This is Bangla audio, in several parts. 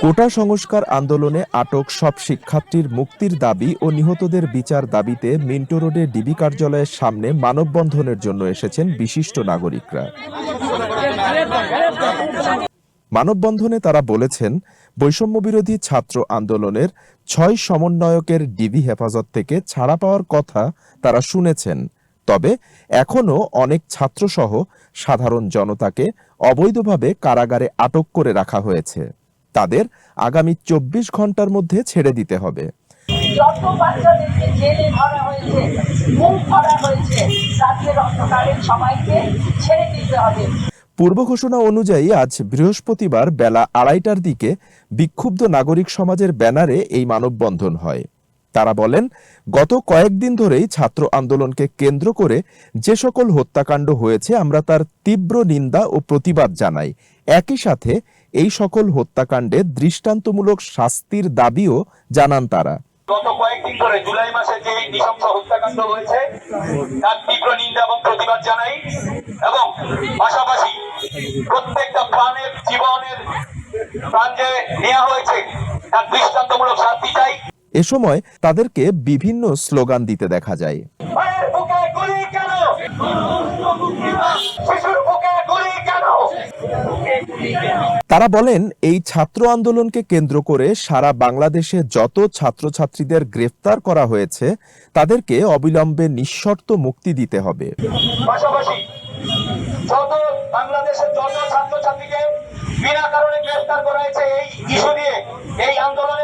কোটা সংস্কার আন্দোলনে আটক সব শিক্ষার্থীর মুক্তির দাবি ও নিহতদের বিচার দাবিতে মিন্টো রোডে ডিবি কার্যালয়ের সামনে মানববন্ধনের জন্য এসেছেন বিশিষ্ট নাগরিকরা। মানববন্ধনে তারা বলেছেন, বৈষম্যবিরোধী ছাত্র আন্দোলনের ছয় সমন্বয়কের ডিবি হেফাজত থেকে ছাড়া পাওয়ার কথা তারা শুনেছেন। তবে এখনও অনেক ছাত্রসহ সাধারণ জনতাকে অবৈধভাবে কারাগারে আটক করে রাখা হয়েছে। তাদের আগামী চব্বিশ ঘণ্টার মধ্যে ছেড়ে দিতে হবে। যত বাচ্চাদেরকে জেলে ভরা হয়েছে মুখ ভরা হয়েছে রাজ্যের অন্ধকারের সবাইকে ছেড়ে দিতে হবে। পূর্ব ঘোষণা অনুযায়ী আজ বৃহস্পতিবার বেলা আড়াইটার দিকে বিক্ষুব্ধ নাগরিক সমাজের ব্যানারে এই মানববন্ধন হয়। তারা বলেন, গত কয়েকদিন ধরেই ছাত্র আন্দোলনকে কেন্দ্র করে যে সকল হত্যাকাণ্ড হয়েছে, আমরা তার তীব্র নিন্দা ও প্রতিবাদ জানাই। একই সাথে এই সকল হত্যাকাণ্ডে দৃষ্টান্তমূলক শাস্তির দাবিও জানান তারা। গত কয়েকদিন ধরে জুলাই মাসে যে হত্যাকাণ্ড হয়েছে, তার তীব্র নিন্দা এবং প্রতিবাদ জানাই এবং পাশাপাশি প্রত্যেকটা প্রাণের, জীবনের প্রাণ যে নেওয়া হয়েছে, তার দৃষ্টান্তমূলক শাস্তি চাই। এ সময় তাদেরকে বিভিন্ন স্লোগান দিতে দেখা যায়। তারা বলেন এই ছাত্র আন্দোলনকে কেন্দ্র করে সারা বাংলাদেশে যত ছাত্রছাত্রীদের গ্রেফতার করা হয়েছে তাদেরকে অবিলম্বে নিঃশর্ত মুক্তি দিতে হবে। পাশাপাশি যত বাংলাদেশের যত ছাত্রছাত্রীকে বিনা কারণে গ্রেফতার করা হয়েছে এই ইস্যু নিয়ে এই আন্দোলনের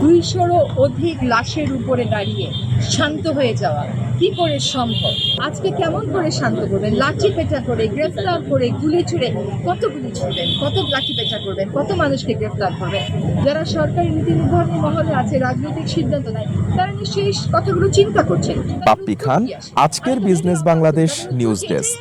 দুইশোরও অধিক লাশের উপরে দাঁড়িয়ে শান্ত হয়ে যাওয়া কি করে সম্ভব? আজকে কেমন করে শান্ত করবেন? লাঠি পেটা করে গ্রেফতার করে গুলি ছুড়ে কত গুলি ছুড়বেন? কত লাঠি পেটা করবেন? কত মানুষকে গ্রেফতার করবেন? যারা সরকারি নীতি নির্ধারণী মহলে আছে রাজনৈতিক সিদ্ধান্ত নেয় তারা নিশ্চয়ই কথাগুলো চিন্তা করছেন। পাপ্পি খান আজকের বিজনেস বাংলাদেশ নিউজ ডেস্ক